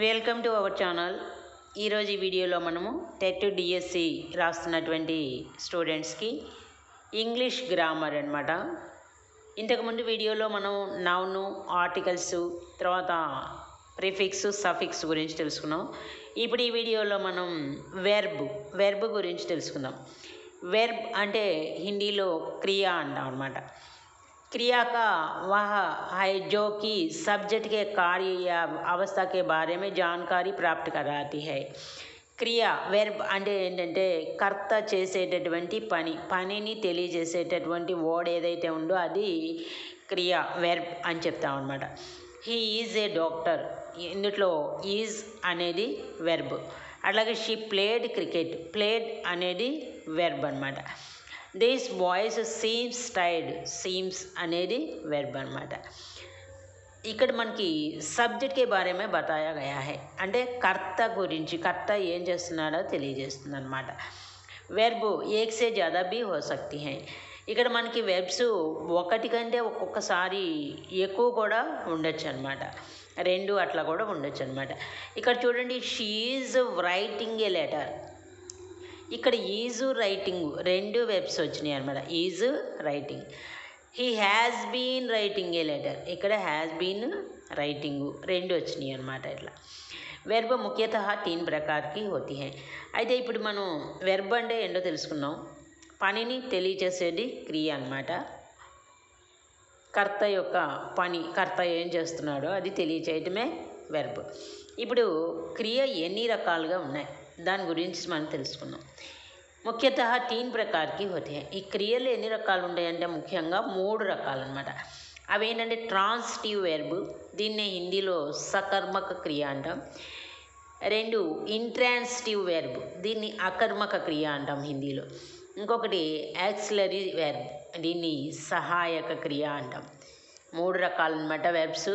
Welcome to our channel ఈరోజు ఈ వీడియోలో మనము టెట్ డిఎస్సి రాస్తున్నటువంటి స్టూడెంట్స్కి ఇంగ్లీష్ గ్రామర్ అనమాట ఇంతకుముందు వీడియోలో మనం నౌను ఆర్టికల్స్ తర్వాత ప్రిఫిక్స్ సఫిక్స్ గురించి తెలుసుకున్నాం. ఇప్పుడు ఈ వీడియోలో మనం వెర్బ్ వెర్బ్ గురించి తెలుసుకుందాం. వెర్బ్ అంటే హిందీలో క్రియ అంటాం అనమాట क्रिया का वह है जो कि सब्जेक्ट के कार्य या अवस्था के बारे में जानकारी प्राप्त कराती है క్రియ వెర్బ్ అంటే ఏంటంటే కర్త చేసేటటువంటి పని పనిని తెలియజేసేటటువంటి వర్డ్ ఏదైతే ఉందో అది క్రియ వెర్బ్ అని చెప్తాం అనమాట హీ ఈజ్ ఏ డాక్టర్ ఇందులో ఈజ్ అనేది వెర్బ్ అట్లాగే షీ ప్లేడ్ క్రికెట్ ప్లేడ్ అనేది వెర్బ్ అనమాట this boys seems Tide seems అనేది వెర్బ్ అనమాట ఇక్కడ మనకి సబ్జెక్ట్కి బారేమే బతాయా గయా హే. అంటే కర్త గురించి కర్త ఏం చేస్తున్నాడో తెలియజేస్తుంది అనమాట వెర్బ్ ఏక్ సే జ్యాదా బి హో సక్తి హై. ఇక్కడ మనకి వెర్బ్స్ ఒకటి కంటే ఒక్కొక్కసారి ఎక్కువ కూడా ఉండొచ్చు అనమాట రెండు అట్లా కూడా ఉండొచ్చు అనమాట ఇక్కడ చూడండి she is writing a letter ఇక్కడ ఈజు రైటింగ్ రెండు వెబ్స్ వచ్చినాయి అనమాట is writing. He has been writing a letter? ఇక్కడ హ్యాస్ బీన్ రైటింగ్ రెండు వచ్చినాయి అనమాట ఇట్లా. వెర్బ ముఖ్యత తీన్ ప్రకార్కి హోతి హై. అయితే ఇప్పుడు మనం వెర్బ్ అంటే ఏంటో తెలుసుకున్నాం పనిని తెలియచేసేది క్రియ అనమాట కర్త యొక్క పని కర్త ఏం చేస్తున్నాడో అది తెలియచేయటమే వెర్బ్. ఇప్పుడు క్రియ ఎన్ని రకాలుగా ఉన్నాయి? దాని గురించి మనం తెలుసుకుందాం. ముఖ్యత తీన్ ప్రకార్కి హోతే. ఈ క్రియలు ఎన్ని రకాలు ఉంటాయంటే ముఖ్యంగా మూడు రకాలు అనమాట అవి ఏంటంటే ట్రాన్స్టివ్ వెర్బ్ దీన్నే హిందీలో సకర్మక క్రియ అంటాం. రెండు ఇంట్రాన్స్టివ్ వెర్బ్ దీన్ని అకర్మక క్రియ అంటాం హిందీలో. ఇంకొకటి యాక్సిలరీ వెర్బ్ దీన్ని సహాయక క్రియ అంటాం. మూడు రకాలన్నమాట verbs.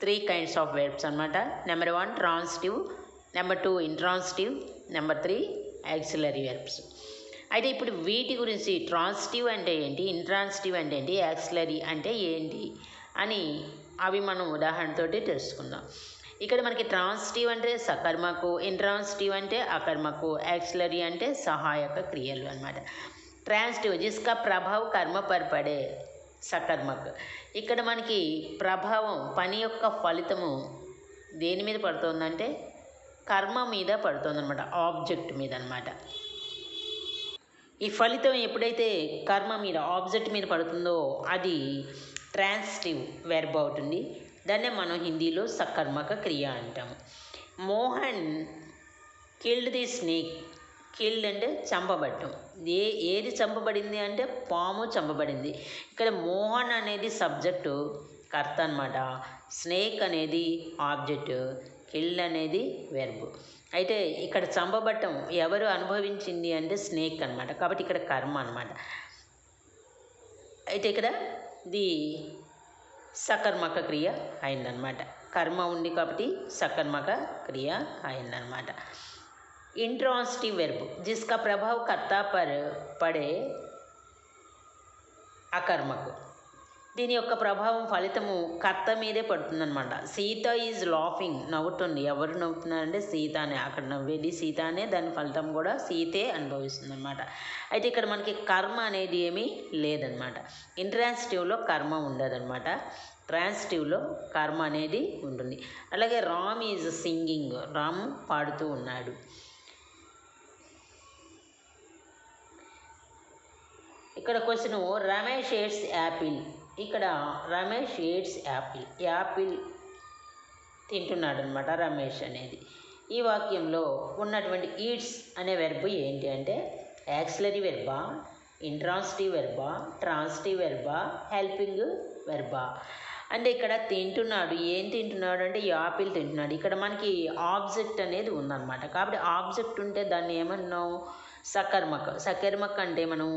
Three kinds of verbs అనమాట number one transitive number two intransitive number three auxiliary verbs అయితే ఇప్పుడు వీటి గురించి ట్రాన్స్టివ్ అంటే ఏంటి? ఇంట్రాన్స్టివ్ అంటే ఏంటి? యాక్సిలరీ అంటే ఏంటి? అని అవి మనం ఉదాహరణతోటి తెలుసుకుందాం. ఇక్కడ మనకి ట్రాన్స్టివ్ అంటే సకర్మకు ఇంట్రాన్స్టివ్ అంటే అకర్మకు యాక్సిలరీ అంటే సహాయక క్రియలు అనమాట ట్రాన్స్టివ్ జిస్కా ప్రభావ్ కర్మ పర్పడే సకర్మక్. ఇక్కడ మనకి ప్రభావం పని యొక్క ఫలితము దేని మీద పడుతుందంటే కర్మ మీద పడుతుంది అనమాట ఆబ్జెక్ట్ మీద అనమాట ఈ ఫలితం ఎప్పుడైతే కర్మ మీద ఆబ్జెక్ట్ మీద పడుతుందో అది ట్రాన్స్టివ్ వెర్బ్ అవుతుంది. దాన్నే మనం హిందీలో సకర్మక క్రియ అంటాము. Mohan killed the snake. Killed అంటే చంపబట్టం ఏ ఏది చంపబడింది అంటే పాము చంపబడింది. ఇక్కడ మోహన్ అనేది సబ్జెక్టు కర్త అనమాట స్నేక్ అనేది ఆబ్జెక్టు కిల్ అనేది వెర్బ్ అయితే ఇక్కడ చంపబట్టం ఎవరు అనుభవించింది అంటే స్నేక్ అనమాట కాబట్టి ఇక్కడ కర్మ అనమాట అయితే ఇక్కడ ది సకర్మక క్రియ అయిందనమాట కర్మ ఉంది కాబట్టి సకర్మక క్రియ అయిందనమాట इंट्रांसिटिव वेर्ब जिसका प्रभाव कर्ता पर పడే అకర్మకు దీని యొక్క ప్రభావం ఫలితము కర్త మీదే పడుతుందనమాట సీత ఈజ్ లాఫింగ్ నవ్వుతుంది. ఎవరు నవ్వుతున్నారంటే సీత అనే అక్కడ నవ్వేది సీత అనే దాని ఫలితం కూడా సీతే అనుభవిస్తుంది అనమాట అయితే ఇక్కడ మనకి కర్మ అనేది ఏమీ లేదనమాట ఇంట్రాన్సిటివ్లో కర్మ ఉండదనమాట ట్రాన్సిటివ్లో కర్మ అనేది ఉంటుంది. అలాగే రామ్ ఈజ్ సింగింగ్ రామ్ పాడుతూ ఉన్నాడు. ఇక్కడ క్వశ్చన్ రమేష్ ఏట్స్ యాపిల్ ఇక్కడ రమేష్ ఎయిడ్స్ యాపిల్ యాపిల్ తింటున్నాడు అనమాట రమేష్ అనేది. ఈ వాక్యంలో ఉన్నటువంటి ఈడ్స్ అనే వెర్బ్ ఏంటి అంటే యాక్సిలరీ వెర్బా ఇంట్రాన్సిటివ్ వెర్బా ట్రాన్సిటివ్ వెర్బా హెల్పింగ్ వెర్బా అంటే ఇక్కడ తింటున్నాడు ఏం తింటున్నాడు అంటే యాపిల్ తింటున్నాడు. ఇక్కడ మనకి ఆబ్జెక్ట్ అనేది ఉందన్నమాట. కాబట్టి ఆబ్జెక్ట్ ఉంటే దాన్ని ఏమన్నాం సకర్మక. సకర్మక అంటే మనం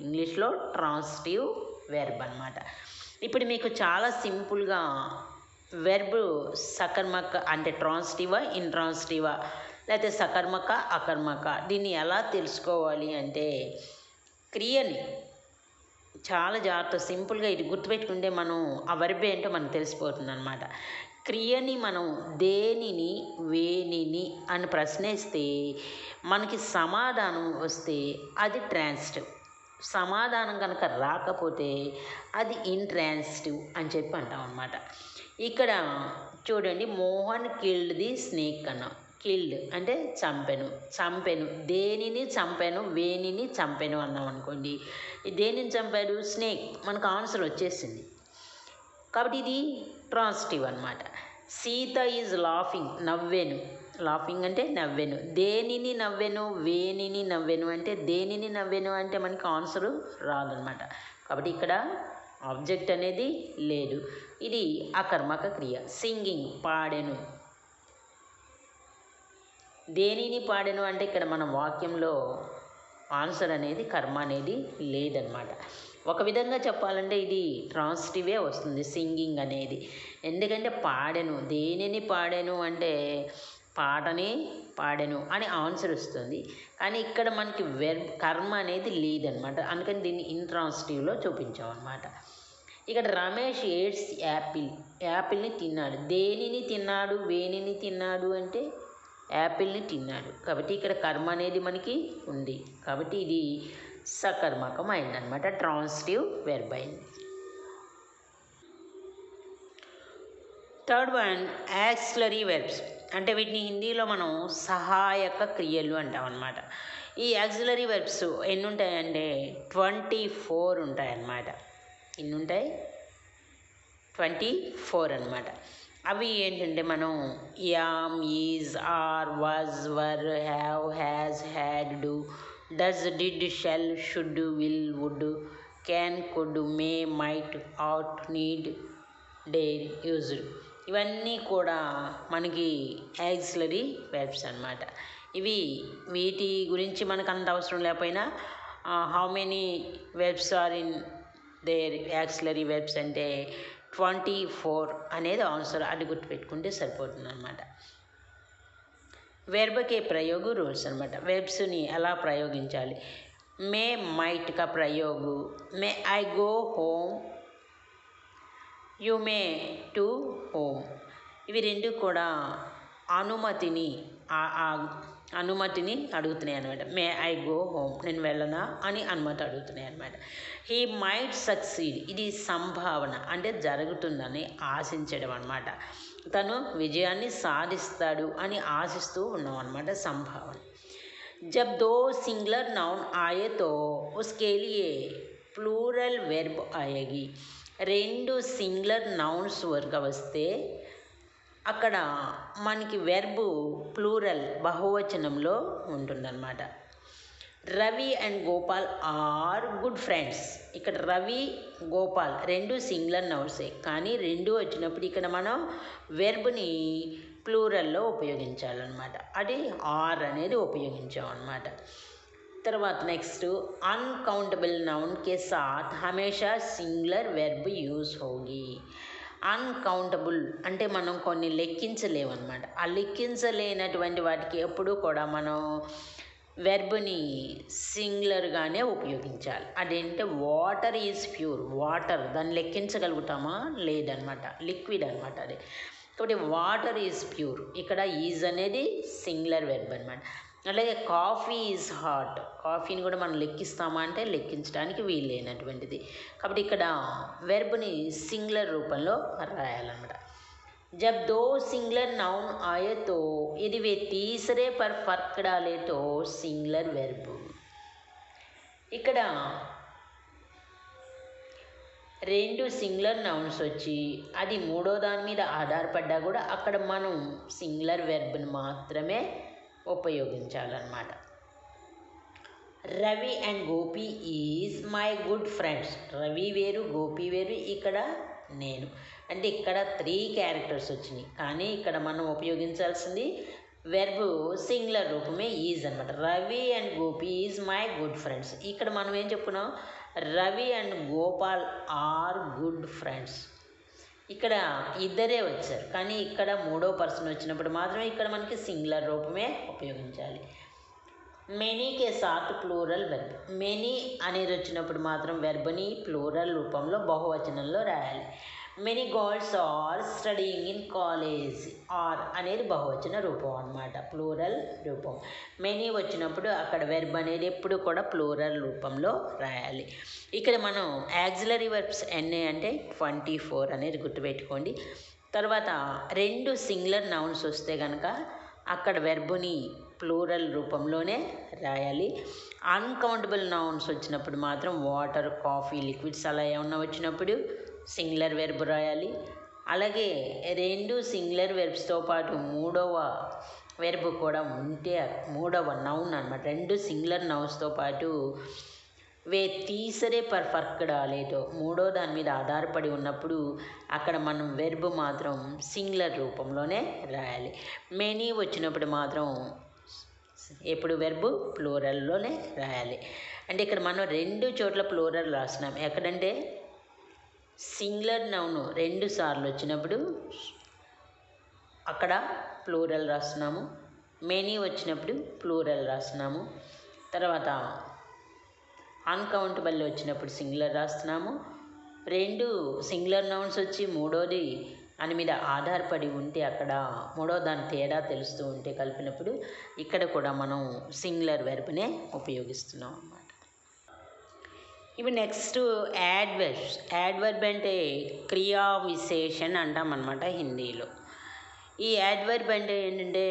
ఇంగ్లీష్లో ట్రాన్సిటివ్ వెర్బ్ అనమాట ఇప్పుడు మీకు చాలా సింపుల్గా వెర్బ్ సకర్మక అంటే ట్రాన్స్టివా ఇంట్రాన్స్టివా లేకపోతే సకర్మక అకర్మక దీన్ని ఎలా తెలుసుకోవాలి అంటే క్రియని చాలా జాగ్రత్త సింపుల్గా ఇది గుర్తుపెట్టుకుంటే మనం ఆ వెర్బ్ ఏంటో మనకు తెలిసిపోతుంది అనమాట క్రియని మనం దేనిని వేనిని అని ప్రశ్నిస్తే మనకి సమాధానం వస్తే అది ట్రాన్స్టివ్. సమాధానం కనుక రాకపోతే అది ఇంట్రాన్సిటివ్ అని చెప్పి అంటాం అనమాట ఇక్కడ చూడండి మోహన్ కిల్డ్ ది స్నేక్ అన్నాం. కిల్డ్ అంటే చంపెను. చంపెను. దేనిని చంపెను? వేనిని చంపెను అన్నాం అనుకోండి. దేనిని చంపాడు? స్నేక్ మనకు ఆన్సర్ వచ్చేసింది. కాబట్టి ఇది ట్రాన్సిటివ్ అనమాట సీత ఈజ్ లాఫింగ్ నవ్వెను. లాఫింగ్ అంటే నవ్వెను. దేనిని నవ్వెను వేనిని నవ్వెను అంటే దేనిని నవ్వెను అంటే మనకి ఆన్సరు రాదనమాట. కాబట్టి ఇక్కడ ఆబ్జెక్ట్ అనేది లేదు. ఇది అకర్మక క్రియ. సింగింగ్ పాడెను. దేనిని పాడెను అంటే ఇక్కడ మన వాక్యంలో ఆన్సర్ అనేది కర్మ అనేది లేదనమాట. ఒక విధంగా చెప్పాలంటే ఇది ట్రాన్సిటివే వస్తుంది. సింగింగ్ అనేది. ఎందుకంటే పాడెను. దేనిని పాడెను అంటే పాటని పాడాను అని ఆన్సర్ వస్తుంది. కానీ ఇక్కడ మనకి వెర్ కర్మ అనేది లేదనమాట. అందుకని దీన్ని ఇంట్రాన్సిటివ్లో చూపించామన్నమాట. ఇక్కడ రమేష్ ఏడ్స్ యాపిల్ యాపిల్ని తిన్నాడు. దేనిని తిన్నాడు? వేనిని తిన్నాడు అంటే యాపిల్ని తిన్నాడు. కాబట్టి ఇక్కడ కర్మ అనేది మనకి ఉంది. కాబట్టి ఇది సకర్మకం అయిందనమాట ట్రాన్సిటివ్ వెర్బ్ అయింది. థర్డ్ వన్ యాక్సిలరీ వెర్బ్స్ అంటే వీటిని హిందీలో మనం సహాయక క్రియలు అంటాం అనమాట ఈ యాక్సిలరీ వెర్బ్స్ ఎన్ని ఉంటాయంటే ట్వంటీ ఫోర్ ఉంటాయన్నమాట. ఎన్ని ఉంటాయి ట్వంటీ ఫోర్ అనమాట అవి ఏంటంటే మనం am is are was were have has had do does did shall should will would can could may might ought need dare used. ఇవన్నీ కూడా మనకి యాక్సిలరీ వెబ్స్ అనమాట ఇవి వీటి గురించి మనకు అంత అవసరం లేకపోయినా how many verbs are in there auxiliary verbs అంటే ట్వంటీ ఫోర్ అనేది ఆన్సర్ అది గుర్తుపెట్టుకుంటే సరిపోతుంది అనమాట వెర్బకే ప్రయోగ రూల్స్ అనమాట వెబ్స్ని ఎలా ప్రయోగించాలి? మే మైట్ కా ప్రయోగు. May I go home you may to home ఇవి రెండు కూడా అనుమతిని అనుమతిని అడుగుతున్నాయి అనమాట మే ఐ గో హోమ్ నేను వెళ్ళనా అని అనుమతి అడుగుతున్నాయి అనమాట హీ మైట్ సక్సీడ్ ఇది సంభావన అంటే జరుగుతుందని ఆశించడం అనమాట తను విజయాన్ని సాధిస్తాడు అని ఆశిస్తూ ఉన్నాం అనమాట సంభావన. జబ్ దో సింగులర్ నౌన్ ఆయతో ఉస్కేలియే ప్లూరల్ వెర్బ్ అయ్యగి రెండు సింగులర్ నౌన్స్ వరకు వస్తే అక్కడ మనకి వెర్బు ప్లూరల్ బహువచనంలో ఉంటుందన్నమాట. Ravi and Gopal are good friends ఇక్కడ రవి గోపాల్ రెండు సింగులర్ నౌన్సే కానీ రెండు వచ్చినప్పుడు ఇక్కడ మనం వెర్బ్ని ప్లూరల్లో ఉపయోగించాలన్నమాట. అది ఆర్ అనేది ఉపయోగించాం అన్నమాట తర్వాత నెక్స్ట్ అన్కౌంటబుల్ నౌన్ के साथ हमेशा సింగులర్ వెర్బ్ యూజ్ होगी అన్కౌంటబుల్ అంటే మనం కొన్ని లెక్కించలేము అనమాట ఆ లెక్కించలేనటువంటి వాటికి ఎప్పుడూ కూడా మనం వెర్బ్ని సింగులర్గానే ఉపయోగించాలి అదేంటే వాటర్ ఈజ్ ప్యూర్ వాటర్ దాన్ని లెక్కించగలుగుతామా లేదనమాట లిక్విడ్ అనమాట అది కాబట్టి వాటర్ ఈజ్ ప్యూర్ ఇక్కడ ఈజ్ అనేది సింగులర్ వెర్బ్ అనమాట అలాగే కాఫీ ఈజ్ హాట్ కాఫీని కూడా మనం లెక్కిస్తామా అంటే లెక్కించడానికి వీలైనటువంటిది కాబట్టి ఇక్కడ వెర్బ్ని సింగులర్ రూపంలో రాయాలన్నమాట जब दो सिंगुलर नाउन आए तो यदि वे तीसरे पर फर्क डाले तो सिंगुलर వెర్బ్ ఇక్కడ రెండు సింగులర్ నౌన్స్ వచ్చి అది మూడో దాని మీద ఆధారపడ్డా కూడా అక్కడ మనం సింగులర్ వెర్బ్ని మాత్రమే ఉపయోగించాలన్నమాట. Ravi and Gopi is my good friends. Ravi వేరు గోపి వేరు ఇక్కడ నేను. అంటే ఇక్కడ త్రీ క్యారెక్టర్స్ వచ్చినాయి. కానీ ఇక్కడ మనం ఉపయోగించాల్సింది వెర్బ్ సింగులర్ రూపమే ఈజ్ అనమాట Ravi and Gopi is my good friends. ఇక్కడ మనం ఏం చెప్పుకున్నాం? Ravi and Gopal are good friends. ఇక్కడ ఇద్దరే వచ్చారు. కానీ ఇక్కడ మూడో పర్సన్ వచ్చినప్పుడు మాత్రమే ఇక్కడ మనకి సింగులర్ రూపమే ఉపయోగించాలి. మెనీకే సాత్ ప్లూరల్ వెర్బ్. మెనీ అనేది వచ్చినప్పుడు మాత్రం వెర్బ్ని ప్లూరల్ రూపంలో బహువచనంలో రాయాలి. Many girls are studying in college are అనేది బహువచన రూపం అనమాట ప్లూరల్ రూపం. మెనీ వచ్చినప్పుడు అక్కడ వెర్బ్ అనేది ఎప్పుడు కూడా ప్లూరల్ రూపంలో రాయాలి. ఇక్కడ మనం యాక్సిలరీ వెర్బ్స్ ఎన్ని అంటే ట్వంటీ ఫోర్ అనేది గుర్తుపెట్టుకోండి. తర్వాత రెండు సింగులర్ నౌన్స్ వస్తే కనుక అక్కడ వెర్బుని ప్లూరల్ రూపంలోనే రాయాలి. అన్కౌంటబుల్ నౌన్స్ వచ్చినప్పుడు మాత్రం వాటర్ కాఫీ లిక్విడ్స్ అలా ఏమన్నా వచ్చినప్పుడు సింగులర్ వెర్బ్ రాయాలి. అలాగే రెండు సింగులర్ వెర్బ్స్తో పాటు మూడవ వెర్బ్ కూడా ఉంటే మూడవ నౌన్ అనమాట రెండు సింగులర్ నౌన్స్తో పాటు వే తీసరే పర్ఫెక్ట్ ఫర్క్ మూడో దాని మీద ఆధారపడి ఉన్నప్పుడు అక్కడ మనం వెర్బ్ మాత్రం సింగులర్ రూపంలోనే రాయాలి. మెనీ వచ్చినప్పుడు మాత్రం ఎప్పుడు వెర్బ్? ప్లూరల్లోనే రాయాలి. అంటే ఇక్కడ మనం రెండు చోట్ల ప్లూరల్ రాస్తున్నాం. ఎక్కడంటే సింగులర్ నౌను రెండు సార్లు వచ్చినప్పుడు అక్కడ ప్లూరల్ రాస్తున్నాము. మెనీ వచ్చినప్పుడు ప్లూరల్ రాస్తున్నాము. తర్వాత అన్కౌంటబుల్ వచ్చినప్పుడు సింగులర్ రాస్తున్నాము. రెండు సింగులర్ నౌన్స్ వచ్చి మూడోది అని మీద ఆధారపడి ఉంటే అక్కడ మూడో దాని తేడా తెలుస్తూ ఉంటే కలిపినప్పుడు ఇక్కడ కూడా మనం సింగులర్ వెర్బ్నే ఉపయోగిస్తున్నాం అన్నమాట. ఇప్పుడు నెక్స్ట్ యాడ్వర్బ్ యాడ్వర్బ్ అంటే క్రియా విశేషణ అంటాం అనమాట హిందీలో. ఈ యాడ్వర్బ్ అంటే ఏంటంటే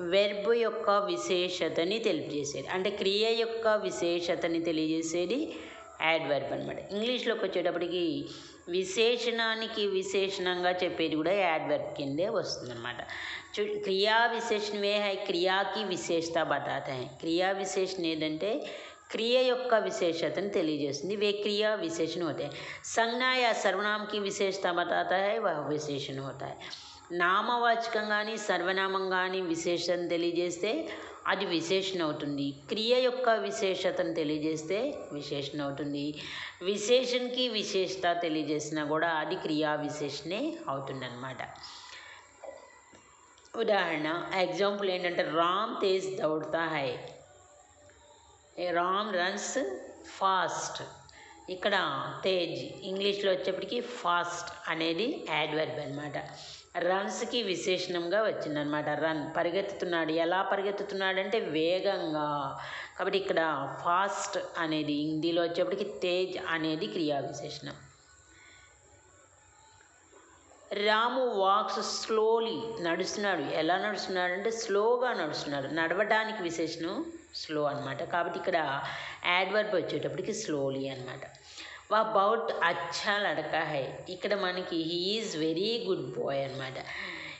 వెర్బ్ యొక్క విశేషతని తెలియజేసేది. అంటే క్రియ యొక్క విశేషతని తెలియజేసేది యాడ్వర్బ్ అనమాట ఇంగ్లీష్లోకి వచ్చేటప్పటికి విశేషణానికి విశేషణంగా చెప్పేది కూడా యాడ్వర్బ్ కిందే వస్తుందన్నమాట. చూ క్రియా విశేషణమే హై? క్రియాకి విశేషత బతాతా హై. క్రియా విశేషణ ఏంటంటే క్రియ యొక్క విశేషతను తెలియజేస్తుంది వే క్రియా విశేషణ होते हैं संज्ञा या सर्वनाम की विशेषता बताता है वह विशेषण होता है నామవాచకం కానీ సర్వనామం కానీ విశేషం తెలియజేస్తే అది విశేషణ అవుతుంది క్రియ యొక్క విశేషతను తెలియజేస్తే విశేషణ అవుతుంది విశేషణకి విశేషత తెలియజేసినా కూడా అది క్రియా విశేషణే అవుతుందన్నమాట ఉదాహరణ ఎగ్జాంపుల్ ఏంటంటే రామ్ తేజ్ దౌడతా హై Ram runs fast. ఇక్కడ తేజ్ ఇంగ్లీష్లో వచ్చేప్పటికి ఫాస్ట్ అనేది యాడ్వర్బ్ అనమాట రన్స్కి విశేషణంగా వచ్చిందనమాట రన్ పరిగెత్తుతున్నాడు. ఎలా పరిగెత్తుతున్నాడు అంటే వేగంగా. కాబట్టి ఇక్కడ ఫాస్ట్ అనేది హిందీలో వచ్చేప్పటికి తేజ్ అనేది క్రియా విశేషణం రాము వాక్స్ స్లోలీ నడుస్తున్నాడు. ఎలా నడుస్తున్నాడు అంటే స్లోగా నడుస్తున్నాడు. నడవడానికి విశేషణం స్లో అనమాట కాబట్టి ఇక్కడ యాడ్వర్బ్ వచ్చేటప్పటికి స్లోలీ అనమాట వా బౌట్ అచ్చా లడకా హై? ఇక్కడ మనకి హీఈస్ వెరీ గుడ్ బాయ్ అనమాట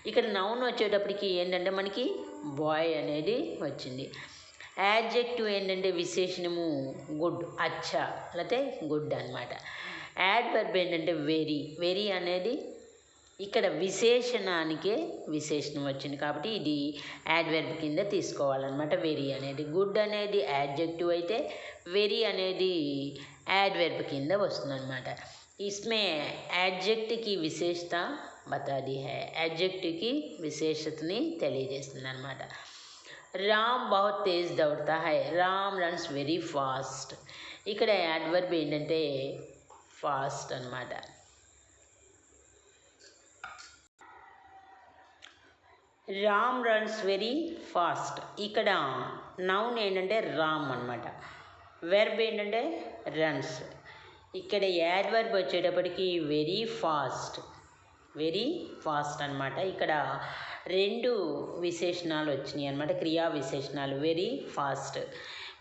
ఇక్కడ నౌన్ వచ్చేటప్పటికి ఏంటంటే మనకి బాయ్ అనేది వచ్చింది. యాడ్జెక్టివ్ ఏంటంటే విశేషణము? గుడ్ అచ్చా. లేకపోతే గుడ్ అనమాట యాడ్వర్బ్ ఏంటంటే వెరీ వెరీ అనేది ఇక్కడ విశేషణానికే విశేషణం వచ్చింది కాబట్టి ఇది యాడ్వర్బ్ కింద తీసుకోవాలన్నమాట. వెరీ అనేది గుడ్ అనేది యాడ్జెక్టివ్ అయితే వెరీ అనేది యాడ్వర్బ్ కింద వస్తుందన్నమాట. ఇస్మే యాడ్జెక్ట్కి విశేషత బతాది హై. యాడ్జెక్ట్కి విశేషతని తెలియజేస్తుంది అనమాట రామ్ బహుత్ తేజ్ దౌడతా హై. రామ్ రన్స్ వెరీ ఫాస్ట్ ఇక్కడ యాడ్వర్బ్ ఏంటంటే ఫాస్ట్ అనమాట రామ్ రన్స్ వెరీ ఫాస్ట్ ఇక్కడ నౌన్ ఏంటంటే రామ్ అనమాట వెర్బ్ ఏంటంటే రన్స్ ఇక్కడ యాడ్వర్బ్ వచ్చేటప్పటికి వెరీ ఫాస్ట్ వెరీ ఫాస్ట్ అనమాట ఇక్కడ రెండు విశేషణాలు వచ్చినాయి అనమాట క్రియా విశేషణాలు వెరీ फास्ट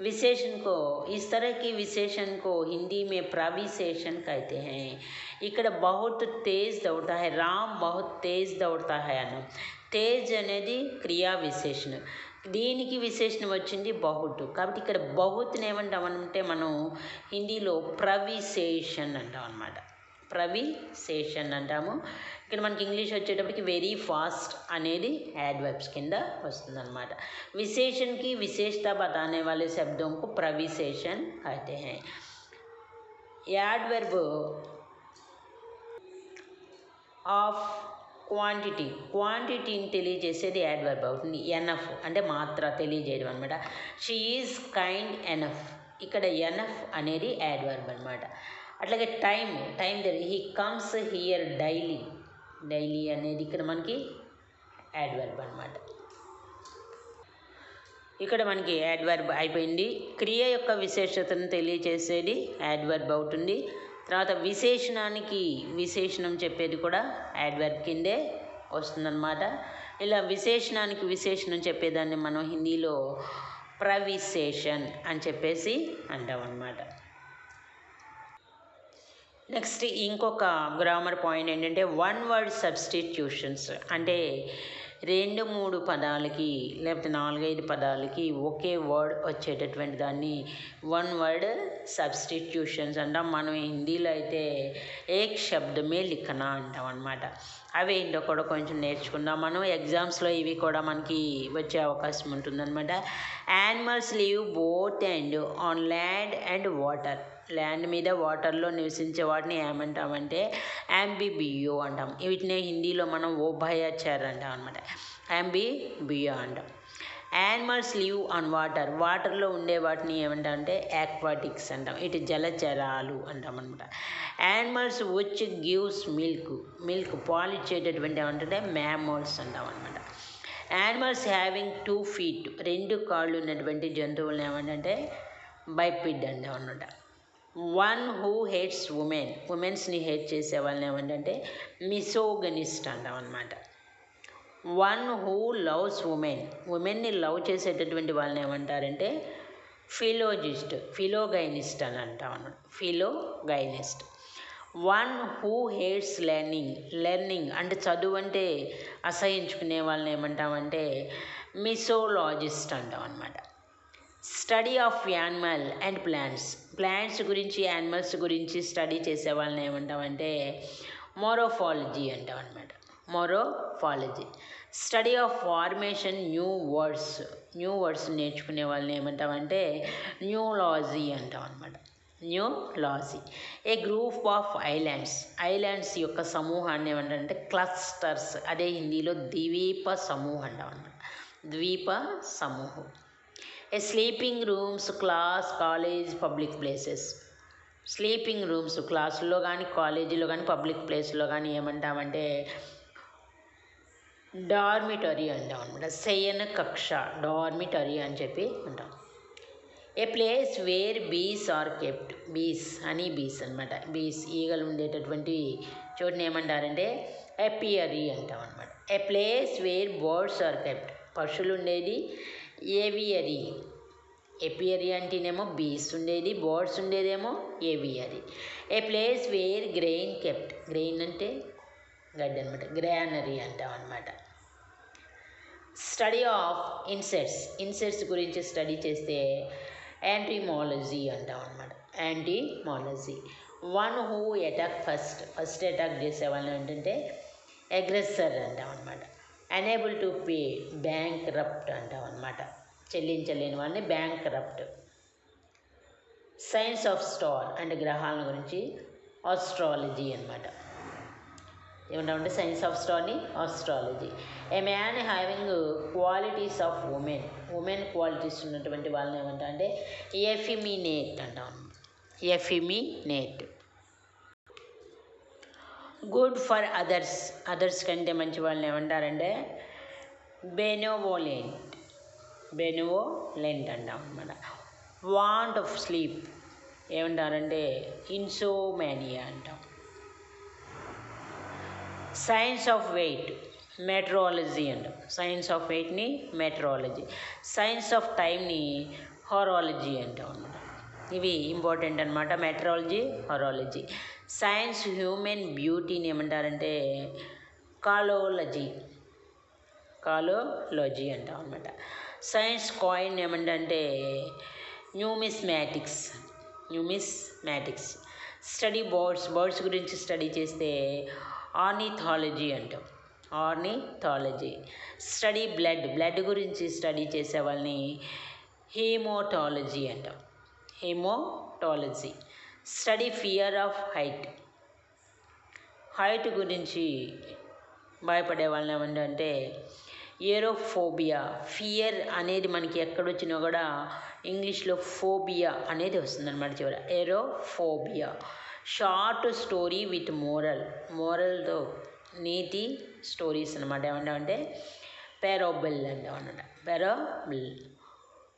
विशेषण को इस तरह की विशेषण को हिंदी में प्रविशेषण कहते हैं ఇక్కడ बहुत तेज दौड़ता है राम बहुत तेज दौड़ता है అన్న తేజ్ అనేది క్రియా విశేషణం. దీనికి విశేషణం వచ్చింది బహుట్. కాబట్టి ఇక్కడ బహుత్ని ఏమంటాం అంటే మనం హిందీలో ప్రవిశేషన్ అంటాం అనమాట ప్రవిశేషన్ అంటాము. ఇక్కడ మనకి ఇంగ్లీష్ వచ్చేటప్పటికి వెరీ ఫాస్ట్ అనేది యాడ్వెబ్స్ కింద వస్తుందన్నమాట. విశేషన్కి విశేషత బతానే వాళ్ళ శబ్దంకు ప్రవిశేషన్ అయితే. హై యాడ్వెర్బ్ ఆఫ్ క్వాంటిటీ క్వాంటిటీని తెలియజేసేది యాడ్వర్బ్ అవుతుంది. ఎనఫ్ అంటే మాత్ర తెలియజేయడం అనమాట షీ ఈజ్ కైండ్ ఎనఫ్ ఇక్కడ ఎనఫ్ అనేది యాడ్వర్బ్ అనమాట అట్లాగే time time he comes here daily daily అనేది ఇక్కడ మనకి యాడ్వర్బ్ అనమాట ఇక్కడ మనకి యాడ్వర్బ్ అయిపోయింది. క్రియ యొక్క విశేషతను తెలియజేసేది యాడ్వర్బ్ అవుతుంది. తర్వాత విశేషణానికి విశేషణం చెప్పేది కూడా యాడ్వర్బ్ కిందే వస్తుందన్నమాట. ఇలా విశేషణానికి విశేషణం చెప్పేదాన్ని మనం హిందీలో ప్రవిశేషన్ అని చెప్పేసి అంటామన్నమాట. నెక్స్ట్ ఇంకొక గ్రామర్ పాయింట్ ఏంటంటే వన్ వర్డ్ సబ్స్టిట్యూషన్స్ అంటే రెండు మూడు పదాలకి లేకపోతే నాలుగైదు పదాలకి ఒకే వర్డ్ వచ్చేటటువంటి దాన్ని వన్ వర్డ్ సబ్స్టిట్యూషన్స్ అంటాం. మనం హిందీలో అయితే ఏక్ శబ్దమే లిఖనా అంటాం అనమాట అవి ఏంటో కూడా కొంచెం నేర్చుకుందాం మనం. ఎగ్జామ్స్లో ఇవి కూడా మనకి వచ్చే అవకాశం ఉంటుందన్నమాట. Animals live both and on land and water land మీద వాటర్లో నివసించే వాటిని ఏమంటామంటే యాంబిబియో అంటాం. వీటిని హిందీలో మనం ఓభయచర్ అంటాం అనమాట యాంబిబియో అంటాం. యానిమల్స్ లీవ్ ఆన్ వాటర్ వాటర్లో ఉండే వాటిని ఏమంటామంటే యాక్వాటిక్స్ అంటాం. ఇటు జలచరాలు అంటాం అనమాట animals which gives milk milk పాలిచ్చేటటువంటి ఏమంటే మ్యామల్స్ అంటాం అనమాట యానిమల్స్ హ్యావింగ్ టూ ఫీట్ రెండు కాళ్ళు ఉన్నటువంటి జంతువులు ఏమంటే బైపిడ్ అంటాం అనమాట వన్ హూ హేట్స్ ఉమెన్ ఉమెన్స్ని హేట్ చేసే వాళ్ళని ఏమంటే మిసోగనిస్ట్ అంటాం అనమాట వన్ హూ లవ్స్ ఉమెన్ ఉమెన్ని లవ్ చేసేటటువంటి వాళ్ళని ఏమంటారంటే ఫిలోజిస్ట్ ఫిలోగైనిస్ట్ అని అంటాం అన్నమాట. Philogynist one who hates learning learning అంటే చదువు అంటే అసహించుకునే వాళ్ళని ఏమంటామంటే మిసోలాజిస్ట్ అంటాం అనమాట study of animal and plants plants గురించి యానిమల్స్ గురించి స్టడీ చేసే వాళ్ళని ఏమంటామంటే మోరోఫాలజీ అంటాం అనమాట morphology. Study of formation new words. New words నేర్చుకునే వాళ్ళని ఏమంటామంటే న్యూలాజీ అంటాం అనమాట neology. A group of islands. Islands యొక్క సమూహాన్ని ఏమంటారంటే క్లస్టర్స్. అదే హిందీలో ద్వీప సమూహం అంటాం అనమాట ద్వీప సమూహం. A sleeping rooms class college public places. Sleeping rooms క్లాసుల్లో కానీ కాలేజీలో కానీ పబ్లిక్ ప్లేస్లో కానీ ఏమంటామంటే డార్మిటరీ అంటాం అనమాట. శయన కక్ష డార్మిటరీ అని చెప్పి అంటాం. A place where bees are kept bees అని బీస్ అనమాట. బీస్ ఈగలు ఉండేటటువంటి చోటుని ఏమంటారంటే ఎపియరీ అంటాం అనమాట. A place where birds are kept పశువులు ఉండేది ఏవియరీ ఎపియరీ అంటేనేమో బీస్ ఉండేది బర్డ్స్ ఉండేదేమో aviary a place where grain kept grain అంటే గడ్డి అనమాట. గ్రానరీ అంటాం అనమాట. స్టడీ ఆఫ్ ఇన్సెట్స్ ఇన్సెట్స్ గురించి స్టడీ చేస్తే యాంటీమాలజీ అంటాం అనమాట entomology one who attack first first attack చేసే వాళ్ళని ఏంటంటే అగ్రెసర్ అంటాం అనమాట unable to pay bankrupt అంటాం అనమాట చెల్లించలేని వాడిని bankrupt science of star అంటే గ్రహాల గురించి ఆస్ట్రాలజీ అనమాట ఏమంటామంటే science of స్టార్ని astrology. A man having qualities of women women qualities ఉన్నటువంటి వాళ్ళని ఏమంటా అంటే ఎఫిమినేట్ అంటాం. Effeminate good for others others కంటే మంచి వాళ్ళని ఏమంటారంటే బెనోవోలెంట్ బెనోవోలెంట్ అంటాం అనమాట వాంట్ ఆఫ్ స్లీప్ ఏమంటారంటే ఇన్సోమానియా అంటాం. సైన్స్ ఆఫ్ వెయిట్ మెట్రాలజీ అంట సైన్స్ ఆఫ్ వెయిట్ని మెట్రాలజీ సైన్స్ ఆఫ్ టైంని హారాలజీ అంటాం అనమాట ఇవి ఇంపార్టెంట్ అనమాట మెట్రాలజీ హారాలజీ. సైన్స్ హ్యూమన్ బ్యూటీని ఏమంటారంటే కాలోలజీ. కాలోలజీ అంటాం అనమాట సైన్స్ కాయిన్ ఏమంటే numismatics numismatics. Study birds birds గురించి స్టడీ చేస్తే ఆర్నిథాలజీ అంటాం. ఆర్నిథాలజీ. స్టడీ బ్లడ్ బ్లడ్ గురించి స్టడీ చేసే వాళ్ళని హీమోటాలజీ అంటాం. Haematology. Study fear of height. Height గురించి భయపడే వాళ్ళని ఏమంటే ఏరోఫోబియా. ఫియర్ అనేది మనకి ఎక్కడొచ్చినా కూడా ఇంగ్లీష్లో ఫోబియా అనేది వస్తుందన్నమాట చివర. Aerophobia. Short story with moral. మోరల్తో నీతి స్టోరీస్ అనమాట ఏమంటామంటే పెరోబిల్ అంటాం అనమాట parable.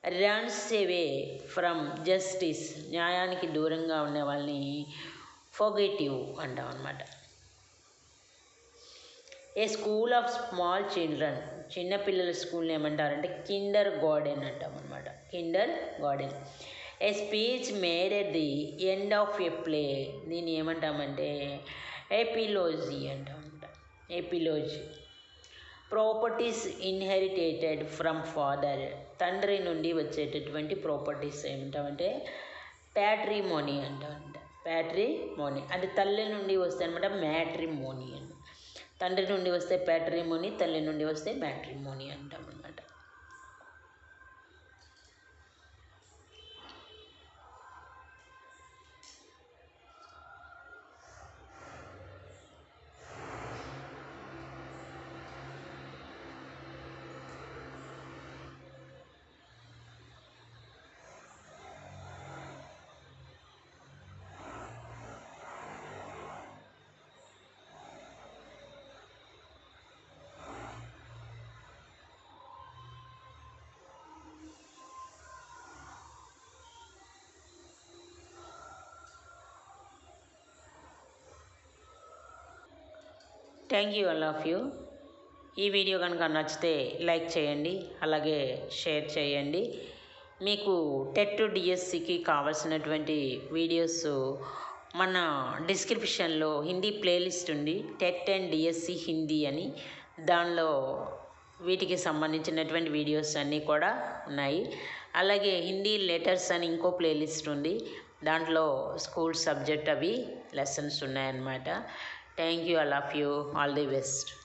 Runs away from justice. న్యాయానికి దూరంగా ఉండే వాళ్ళని ఫొగేటివ్ అంటాం అనమాట a school of small children. చిన్నపిల్లల స్కూల్ని ఏమంటారంటే కిండర్ గార్డెన్ అంటాం అనమాట kindergarten. A speech made at the end of a play దీన్ని ఏమంటామంటే? Epilogue అంటామంట. Epilogue properties inherited from father తండ్రి నుండి వచ్చేటటువంటి ప్రాపర్టీస్ ఏమంటామంటే? ప్యాట్రిమోనీ అంటామంట. ప్యాట్రిమోనీ అంటే తల్లి నుండి వస్తే అనమాట మ్యాట్రిమోనీ అంట. తండ్రి నుండి వస్తే ప్యాట్రిమోనీ తల్లి నుండి వస్తే మ్యాట్రిమోనీ అంటాం అనమాట thank you all of you ఈ వీడియో కనుక నచ్చితే లైక్ చేయండి అలాగే షేర్ చేయండి. మీకు టెట్ డిఎస్సికి కావాల్సినటువంటి వీడియోస్ మన డిస్క్రిప్షన్లో హిందీ ప్లేలిస్ట్ ఉంది టెట్ అండ్ డిఎస్సి హిందీ అని. దానిలో వీటికి సంబంధించినటువంటి వీడియోస్ అన్నీ కూడా ఉన్నాయి. అలాగే హిందీ లెటర్స్ అని ఇంకో ప్లేలిస్ట్ ఉంది దాంట్లో స్కూల్ సబ్జెక్ట్ అవి లెసన్స్ ఉన్నాయన్నమాట. Thank you, I love you. All the best.